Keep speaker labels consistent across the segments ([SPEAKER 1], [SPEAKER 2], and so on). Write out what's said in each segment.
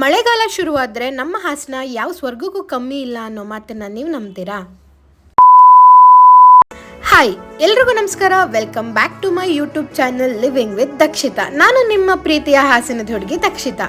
[SPEAKER 1] ಮಳೆಗಾಲ ಶುರುವಾದರೆ ನಮ್ಮ ಹಾಸನ ಯಾವ ಸ್ವರ್ಗಕ್ಕೂ ಕಮ್ಮಿ ಇಲ್ಲ ಅನ್ನೋ ಮಾತನ್ನ ನೀವು ನಂಬ್ತೀರಾ? ಹಾಯ್ ಎಲ್ರಿಗೂ ನಮಸ್ಕಾರ. Welcome back to my YouTube channel living with Dakshita ನಾನು ನಿಮ್ಮ ಪ್ರೀತಿಯ ಹಾಸನದ ಹುಡುಗಿ ದಕ್ಷಿತಾ.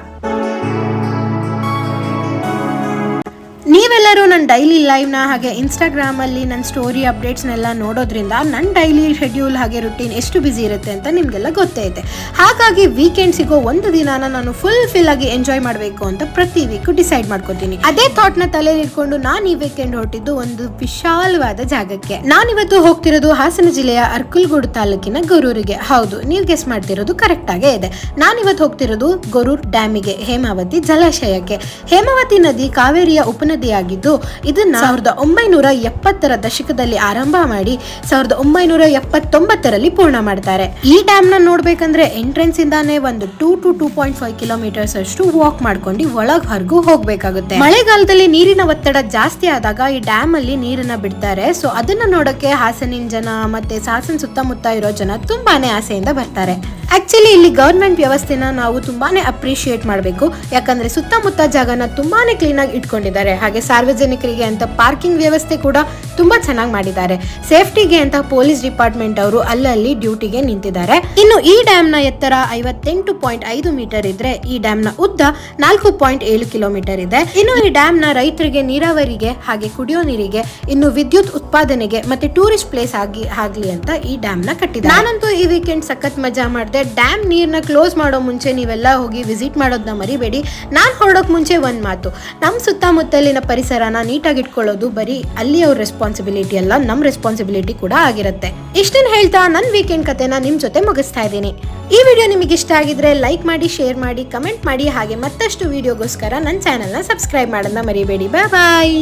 [SPEAKER 1] ನೀವೆಲ್ಲರೂ ನನ್ನ ಡೈಲಿ ಲೈವ್ನ ಹಾಗೆ ಇನ್ಸ್ಟಾಗ್ರಾಮಲ್ಲಿ ನನ್ನ ಸ್ಟೋರಿ ಅಪ್ಡೇಟ್ಸ್ನೆಲ್ಲ ನೋಡೋದ್ರಿಂದ ನನ್ನ ಡೈಲಿ ಶೆಡ್ಯೂಲ್ ಹಾಗೆ ರುಟೀನ್ ಎಷ್ಟು ಬ್ಯುಸಿ ಇರುತ್ತೆ ಅಂತ ನಿಮಗೆಲ್ಲ ಗೊತ್ತೇ ಇದೆ. ಹಾಗಾಗಿ ವೀಕೆಂಡ್ ಸಿಗೋ ಒಂದು ದಿನಾನ ನಾನು ಫುಲ್ ಫಿಲ್ ಆಗಿ ಎಂಜಾಯ್ ಮಾಡಬೇಕು ಅಂತ ಪ್ರತಿ ವೀಕು ಡಿಸೈಡ್ ಮಾಡ್ಕೋತೀನಿ. ಅದೇ ಥಾಟ್ನ ತಲೆಯಲ್ಲಿ ಇಟ್ಕೊಂಡು ನಾನು ಈ ವೀಕೆಂಡ್ ಹೊರಟಿದ್ದು ಒಂದು ವಿಶಾಲವಾದ ಜಾಗಕ್ಕೆ. ನಾನಿವತ್ತು ಹೋಗ್ತಿರೋದು ಹಾಸನ ಜಿಲ್ಲೆಯ ಅರ್ಕುಲ್ಗೂಡು ತಾಲೂಕಿನ ಗೊರೂರಿಗೆ. ಹೌದು, ನೀವು ಗೆಸ್ ಮಾಡ್ತಿರೋದು ಕರೆಕ್ಟ್ ಆಗೇ ಇದೆ. ನಾನಿವತ್ತು ಹೋಗ್ತಿರೋದು ಗೊರೂರ್ ಡ್ಯಾಮಿಗೆ ಹೇಮಾವತಿ ಜಲಾಶಯಕ್ಕೆ. ಹೇಮಾವತಿ ನದಿ ಕಾವೇರಿಯ ಉಪನದಿಯಾಗಿದ್ದು ಇದನ್ನ ಸಾವಿರದ ಒಂಬೈನೂರ ಎಪ್ಪತ್ತರ ದಶಕದಲ್ಲಿ ಆರಂಭ ಮಾಡಿ ಸಾವಿರದ ಒಂಬೈನೂರ ಎಪ್ಪತ್ತೊಂಬತ್ತರಲ್ಲಿ ಪೂರ್ಣ ಮಾಡ್ತಾರೆ. ಈ ಡ್ಯಾಮ್ನ ನೋಡ್ಬೇಕಂದ್ರೆ ಎಂಟ್ರೆನ್ಸ್ ಇಂದಾನೆ ಒಂದು two two two point five kilometres ಅಷ್ಟು ವಾಕ್ ಮಾಡ್ಕೊಂಡು ಒಳಗ್ ಹೊರಗೂ ಹೋಗ್ಬೇಕಾಗುತ್ತೆ. ಮಳೆಗಾಲದಲ್ಲಿ ನೀರಿನ ಒತ್ತಡ ಜಾಸ್ತಿ ಆದಾಗ ಈ ಡ್ಯಾಮ್ ಅಲ್ಲಿ ನೀರನ್ನ ಬಿಡ್ತಾರೆ. ಸೊ ಅದನ್ನ ನೋಡಕ್ಕೆ ಹಾಸನಿನ ಜನ ಮತ್ತೆ ಹಾಸನ್ ಸುತ್ತಮುತ್ತ ಇರೋ ಜನ ತುಂಬಾನೇ ಆಸೆಯಿಂದ ಬರ್ತಾರೆ. ಆಕ್ಚುಲಿ ಇಲ್ಲಿ ಗೌರ್ಮೆಂಟ್ ವ್ಯವಸ್ಥೆನ ನಾವು ತುಂಬಾನೇ ಅಪ್ರಿಶಿಯೇಟ್ ಮಾಡಬೇಕು. ಯಾಕಂದ್ರೆ ಸುತ್ತಮುತ್ತ ಜಾಗನ ತುಂಬಾನೇ ಕ್ಲೀನ್ ಆಗಿ ಇಟ್ಕೊಂಡಿದ್ದಾರೆ. ಹಾಗೆ ಸಾರ್ವಜನಿಕರಿಗೆ ಅಂತ ಪಾರ್ಕಿಂಗ್ ವ್ಯವಸ್ಥೆ ಕೂಡ ತುಂಬಾ ಚೆನ್ನಾಗಿ ಮಾಡಿದ್ದಾರೆ. ಸೇಫ್ಟಿಗೆ ಅಂತ ಪೊಲೀಸ್ ಡಿಪಾರ್ಟ್ಮೆಂಟ್ ಅವರು ಅಲ್ಲಲ್ಲಿ ಡ್ಯೂಟಿಗೆ ನಿಂತಿದ್ದಾರೆ. ಇನ್ನು ಈ ಡ್ಯಾಮ್ನ ಎತ್ತರ ಐವತ್ತೆಂಟು ಪಾಯಿಂಟ್ ಐದು ಮೀಟರ್ ಇದ್ರೆ ಈ ಡ್ಯಾಮ್ನ ಉದ್ದ ನಾಲ್ಕು ಪಾಯಿಂಟ್ ಏಳು ಕಿಲೋಮೀಟರ್ ಇದೆ. ಇನ್ನು ಈ ಡ್ಯಾಮ್ನ ರೈತರಿಗೆ, ನೀರಾವರಿಗೆ, ಹಾಗೆ ಕುಡಿಯೋ ನೀರಿಗೆ, ಇನ್ನು ವಿದ್ಯುತ್ ಉತ್ಪಾದನೆಗೆ ಮತ್ತೆ ಟೂರಿಸ್ಟ್ ಪ್ಲೇಸ್ ಆಗಿ ಆಗ್ಲಿ ಅಂತ ಈ ಡ್ಯಾಮ್ನ ನ ಕಟ್ಟಿದ್ದಾರೆ. ನಾನಂತೂ ಈ ವೀಕೆಂಡ್ ಸಖತ್ ಮಜಾ ಮಾಡಿದೆ. ಡ್ಯಾಮ್ ನೀರನ್ನ ಕ್ಲೋಸ್ ಮಾಡೋ ಮುಂಚೆ ನೀವೆಲ್ಲ ಹೋಗಿ ವಿಸಿಟ್ ಮಾಡೋದನ್ನ ಮರಿಬೇಡಿ. ನಾನು ಹೊರಡೋಕೆ ಮುಂಚೆ ಒಂದು ಮಾತು. ನಮ್ಮ ಸುತ್ತಮುತ್ತಲಿನ ಪರಿಸರನ ನೀಟಾಗಿ ಇಟ್ಕೊಳ್ಳೋದು ಬರೀ ಅಲ್ಲಿ ಅವ್ರ ರೆಸ್ಪಾನ್ಸಿಬಿಲಿಟಿ ಅಲ್ಲ ನಮ್ಮ ರೆಸ್ಪಾನ್ಸಿಬಿಲಿಟಿ ಕೂಡ ಆಗಿರುತ್ತೆ. ಇಷ್ಟನ್ನು ಹೇಳ್ತಾ ನನ್ನ ವೀಕೆಂಡ್ ಕತೆನ ನಿಮ್ಮ ಜೊತೆ ಮುಗಿಸ್ತಾ ಇದ್ದೀನಿ. ಈ ವಿಡಿಯೋ ನಿಮಗೆ ಇಷ್ಟ ಆಗಿದ್ರೆ ಲೈಕ್ ಮಾಡಿ ಶೇರ್ ಮಾಡಿ ಕಮೆಂಟ್ ಮಾಡಿ, ಹಾಗೆ ಮತ್ತಷ್ಟು ವಿಡಿಯೋಗೋಸ್ಕರ ನನ್ನ ಚಾನೆಲ್ನ ಸಬ್ಸ್ಕ್ರೈಬ್ ಮಾಡೋದನ್ನ ಮರಿಬೇಡಿ. ಬಾಯ್ ಬಾಯ್